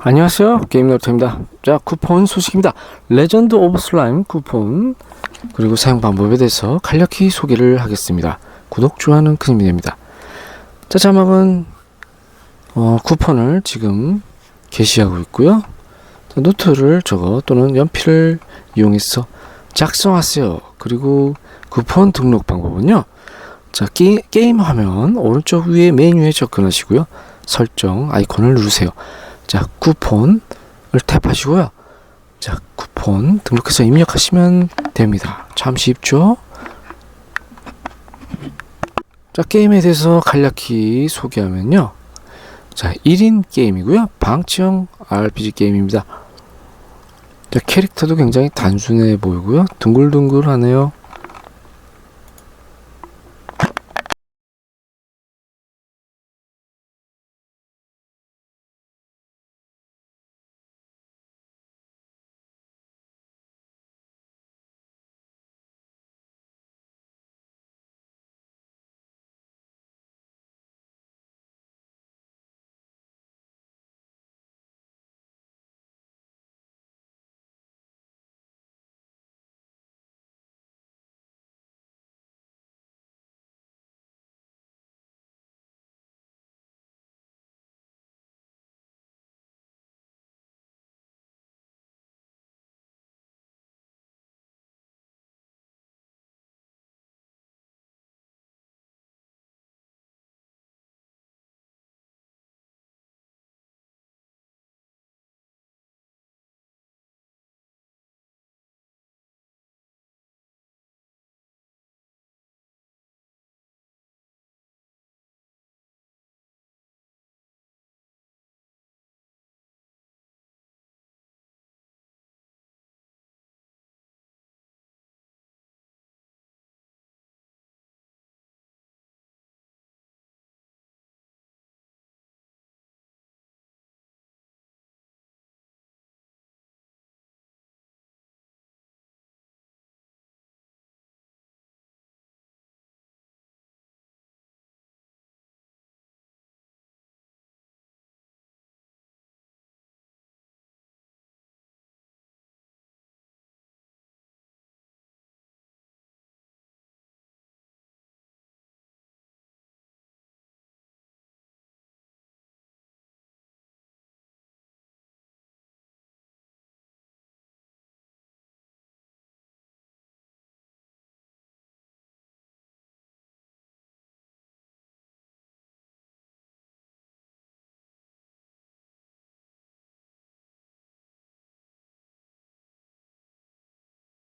안녕하세요. 게임노트입니다. 자 쿠폰 소식입니다. 레전드 오브 슬라임 쿠폰 그리고 사용 방법에 대해서 간략히 소개를 하겠습니다. 구독 좋아요는 큰 힘이 됩니다. 자 자막은 어, 쿠폰을 지금 게시하고 있고요. 자, 노트를 적어 또는 연필을 이용해서 작성하세요. 그리고 쿠폰 등록 방법은요. 자 게, 게임 화면 오른쪽 위에 메뉴에 접근하시고요. 설정 아이콘을 누르세요 자, 쿠폰을 탭하시고요. 자, 쿠폰 등록해서 입력하시면 됩니다. 참 쉽죠? 자, 게임에 대해서 간략히 소개하면요. 자, 1인 게임이고요. 방치형 RPG 게임입니다. 자, 캐릭터도 굉장히 단순해 보이고요. 둥글둥글하네요.